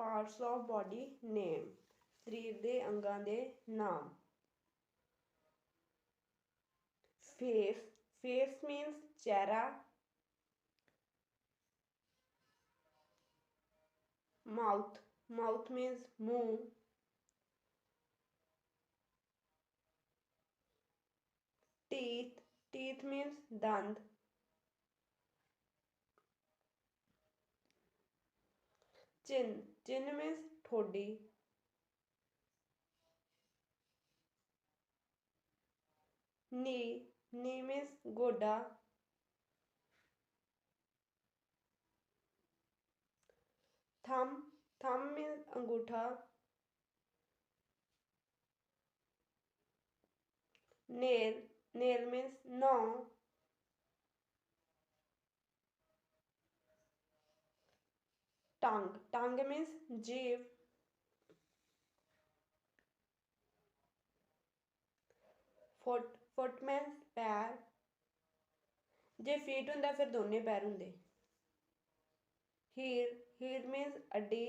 Parts of body ਨੇਮ ਸਰੀਰ ਦੇ ਅੰਗਾਂ ਦੇ ਨਾਮ ਫੇਸ ਫੇਸ ਮੀਨਸ ਚਿਹਰਾ mouth mouth means ਮੂੰਹ teeth teeth means ਦੰਦ चिन्ह चिन्ह मीन्स ठोडी नी नी मीन्स गोडा। थम थम मीन्स अंगूठा। नेल नेल मीन्स नौ। Tongue tongue means जीभ ਫੁੱਟ ਫੁੱਟ means ਪੈਰ ਜੇ ਫੀਟ ਹੁੰਦਾ ਫਿਰ ਦੋਨੇ ਪੈਰ ਹੁੰਦੇ ਹੀਲ ਹੀਲ means ਅੱਡੀ